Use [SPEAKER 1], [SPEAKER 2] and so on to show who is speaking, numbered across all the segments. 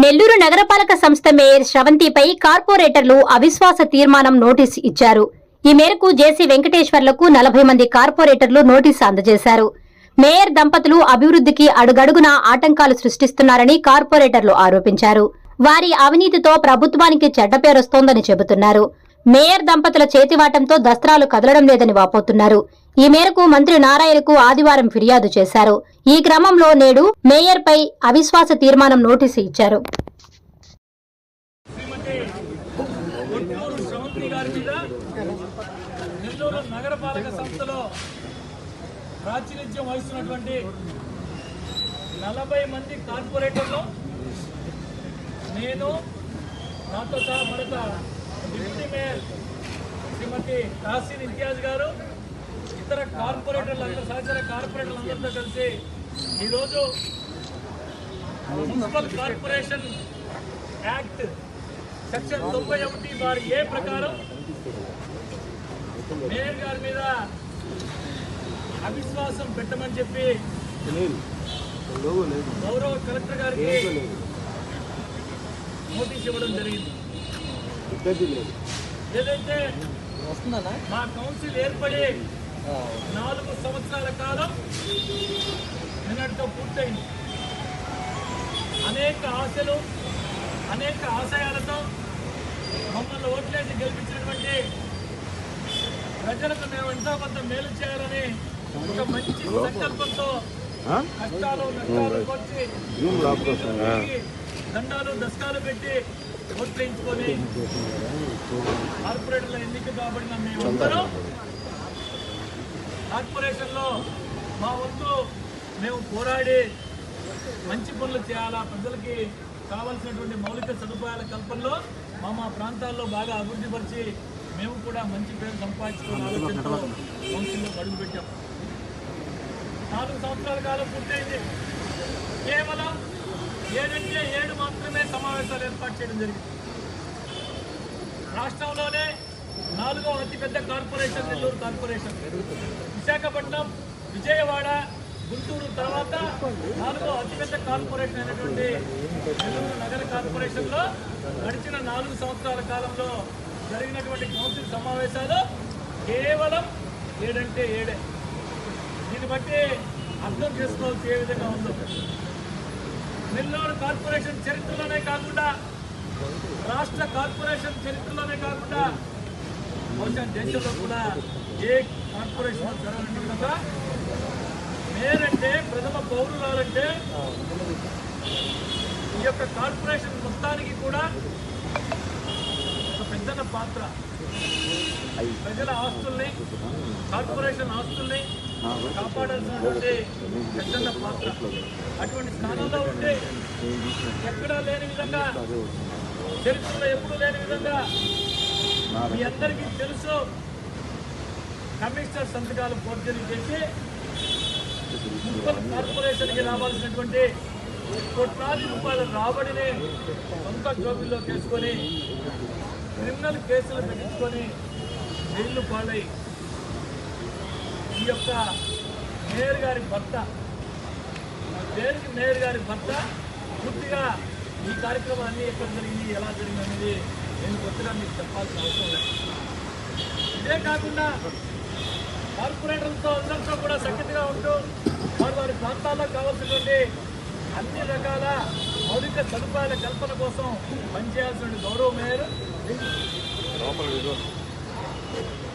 [SPEAKER 1] నెల్లూరు నగరపాలక సంస్థ మేయర్ శ్రవంతిపై కార్పొరేటర్లు అవిశ్వాస తీర్మానం నోటీసు ఇచ్చారు. ఈ మేరకు జేసీ వెంకటేశ్వర్లకు నలభై మంది కార్పొరేటర్లు నోటీసు అందజేశారు. మేయర్ దంపతులు అభివృద్ధికి అడుగడుగున ఆటంకాలు సృష్టిస్తున్నారని కార్పొరేటర్లు ఆరోపించారు. వారి అవినీతితో ప్రభుత్వానికి చెడ్డ పేరొస్తోందని చెబుతున్నారు. మేయర్ దంపతుల చేతివాటంతో దస్త్రాలు కదలడం లేదని వాపోతున్నారు. ఈ మేరకు మంత్రి నారాయణకు ఆదివారం ఫిర్యాదు చేశారు. ఈ క్రమంలో నేడు మేయర్పై అవిశ్వాస తీర్మానం నోటీసు ఇచ్చారు.
[SPEAKER 2] నగరపాలక సంస్థలో ప్రాతినిధ్యం వహిస్తున్నటువంటి నలభై మంది కార్పొరేటర్లు నేను నాతో సహా మరొక డిప్యూటీ మేయర్ శ్రీమతి తాసీన్ ఇంతియాజ్ గారు ఇతర కార్పొరేటర్లు అందరూ సహచర కార్పొరేటర్లు అందరితో కలిసి ఈరోజు మున్సిపల్ కార్పొరేషన్ యాక్ట్ సెక్షన్ తొంభై ఒకటి వారి ఏ ప్రకారం మేయర్ గారి మీద అవిశ్వాసం పెట్టమని చెప్పి గౌరవ కలెక్టర్ గారికి నోటీస్ ఇవ్వడం జరిగింది. ఏదైతే మా కౌన్సిల్ ఏర్పడి నాలుగు సంవత్సరాల కాలం నిన్నటితో పూర్తయింది. అనేక ఆశలు అనేక ఆశయాలతో మమ్మల్ని ఓట్లేసి గెలిపించినటువంటి ప్రజలకు మేము ఎంతో కొంత మేలు చేయాలని ఒక మంచి సంకల్పంతో కష్టాలు నష్టాలు వచ్చి దండాలు దశకాలు పెట్టి ఓట్లేయించుకొని కార్పొరేటర్ల ఎన్నిక కాబడిన మేమందరం కార్పొరేషన్లో మా వంతు మేము పోరాడి మంచి పనులు చేయాలా ప్రజలకి కావాల్సినటువంటి మౌలిక సదుపాయాల కల్పనలో మా మా ప్రాంతాల్లో బాగా అభివృద్ధి పరిచి మేము కూడా మంచి పేరు సంపాదించుకునే ఆలోచనతో కౌన్సిల్లో అడుగు పెట్టాం. నాలుగు సంవత్సరాల కాలం పూర్తయింది. కేవలం ఏడంటే ఏడు మాత్రమే సమావేశాలు ఏర్పాటు చేయడం జరిగింది. రాష్ట్రంలోనే నాలుగో అతిపెద్ద కార్పొరేషన్ నెల్లూరు కార్పొరేషన్. విశాఖపట్నం విజయవాడ గుంటూరు తర్వాత నాలుగో అతిపెద్ద కార్పొరేషన్ అయినటువంటి నెల్లూరు నగర కార్పొరేషన్లో గడిచిన నాలుగు సంవత్సరాల కాలంలో జరిగినటువంటి కౌన్సిల్ సమావేశాలు కేవలం ఏడంటే ఏడే. దీన్ని బట్టి అర్థం చేసుకోవాల్సి ఏ విధంగా ఉందో నెల్లూరు కార్పొరేషన్ చరిత్రలోనే కాకుండా రాష్ట్ర కార్పొరేషన్ చరిత్రలోనే కాకుండా బహుశా దేశంలో కూడా ఏ కార్పొరేషన్ జరగాలంటే విధంగా మేరంటే ప్రథమ పౌరురాలంటే ఈ యొక్క కార్పొరేషన్ మొత్తానికి కూడా ఒక పెద్దన పాత్ర. ప్రజల ఆస్తుల్ని కార్పొరేషన్ ఆస్తుల్ని కాపాడాల్సినటువంటి పెద్దన్న పాత్ర. అటువంటి స్థానంలో ఉంటే ఎక్కడా లేని విధంగా చరిత్రలో ఎప్పుడు లేని విధంగా మీ అందరికీ తెలుసు కమిషనర్ సంతకాలు ఫోర్జరీ చేసి మున్సిపల్ కార్పొరేషన్కి రావాల్సినటువంటి కోట్లాది రూపాయల రాబడిని సొంత జోబుల్లో తీసుకొని క్రిమినల్ కేసులు పెట్టించుకొని జైలు పాలై ఈ యొక్క మేయర్ గారి భర్త దేనికి మేయర్ గారి భర్త పూర్తిగా ఈ కార్యక్రమాన్ని ఎక్కడ జరిగింది ఎలా జరిగింది అనేది నేను కొత్తగా మీకు చెప్పాల్సిన అవసరం లేదు. ఇదే కాకుండా కార్పొరేటర్లతో అందరితో కూడా సఖ్యతగా ఉంటూ వారి వారి ప్రాంతాల్లో కావాల్సినటువంటి అన్ని రకాల మౌలిక సదుపాయాల కల్పన కోసం పనిచేయాల్సిన గౌరవ మేయర్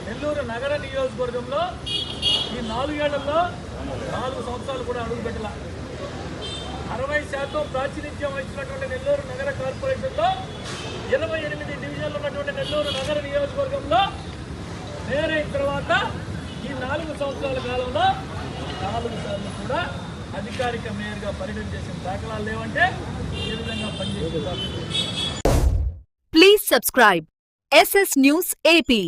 [SPEAKER 2] నెల్లూరు నగర నియోజకవర్గంలో ఈ నాలుగేళ్ళలో నాలుగు సంవత్సరాలు కూడా అడుగు పెట్టాల అరవై శాతం ప్రాతినిధ్యం వహించినటువంటి నెల్లూరు నగర కార్పొరేషన్లో ఇరవై ఎనిమిది డివిజన్లు ఉన్నటువంటి నెల్లూరు నగర నియోజకవర్గంలో నేరైన తర్వాత ఈ నాలుగు సంవత్సరాల కాలంలో నాలుగు సార్లు కూడా అధికారిక మేయర్గా పర్యటన చేసిన దాఖలాలు లేవంటే ఏ విధంగా పనిచేసే
[SPEAKER 3] please subscribe SS news AP